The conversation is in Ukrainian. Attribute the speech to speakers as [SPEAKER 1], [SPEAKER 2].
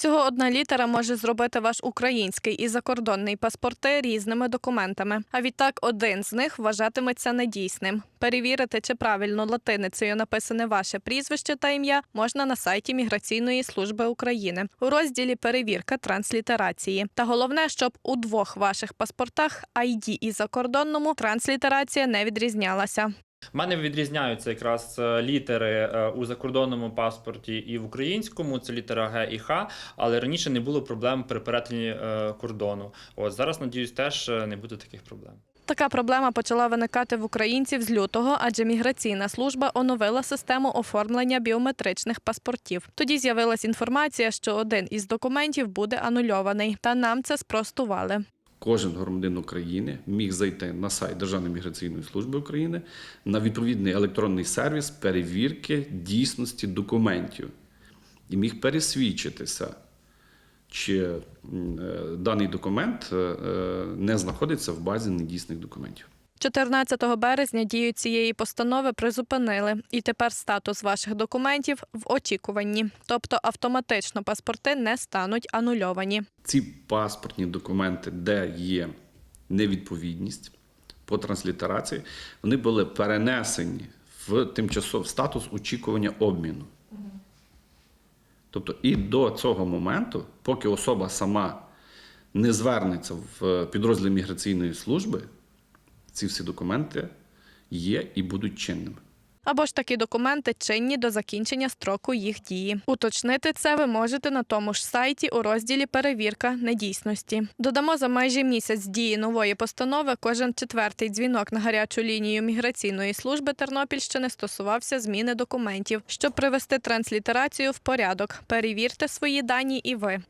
[SPEAKER 1] Всього одна літера може зробити ваш український і закордонний паспорти різними документами. А відтак один з них вважатиметься недійсним. Перевірити, чи правильно латиницею написане ваше прізвище та ім'я, можна на сайті Міграційної служби України у розділі Перевірка транслітерації. Та головне, щоб у двох ваших паспортах ID і закордонному транслітерація не відрізнялася.
[SPEAKER 2] У мене відрізняються якраз е, літери е, у закордонному паспорті і в українському. Це літера Г і Х, але раніше не було проблем при перетині е, кордону. От зараз, надіюсь, теж не буде таких проблем.
[SPEAKER 1] Така проблема почала виникати в українців з лютого, адже міграційна служба оновила систему оформлення біометричних паспортів. Тоді з'явилась інформація, що один із документів буде анульований, та нам це спростували.
[SPEAKER 3] Кожен громадянин України міг зайти на сайт Державної міграційної служби України на відповідний електронний сервіс перевірки дійсності документів і міг пересвідчитися, чи е, даний документ е, е, не знаходиться в базі недійсних документів.
[SPEAKER 1] 14 березня дію цієї постанови призупинили, і тепер статус ваших документів в очікуванні, тобто автоматично паспорти не стануть анульовані.
[SPEAKER 3] Ці паспортні документи, де є невідповідність по транслітерації, вони були перенесені в тимчасовий статус очікування обміну. Тобто і до цього моменту, поки особа сама не звернеться в підрозділ міграційної служби, ці всі документи є і будуть чинними.
[SPEAKER 1] Або ж такі документи чинні до закінчення строку їх дії. Уточнити це ви можете на тому ж сайті у розділі Перевірка недійсності. Додамо за майже місяць дії нової постанови. Кожен четвертий дзвінок на гарячу лінію міграційної служби Тернопільщини стосувався зміни документів. Щоб привести транслітерацію в порядок, перевірте свої дані і ви.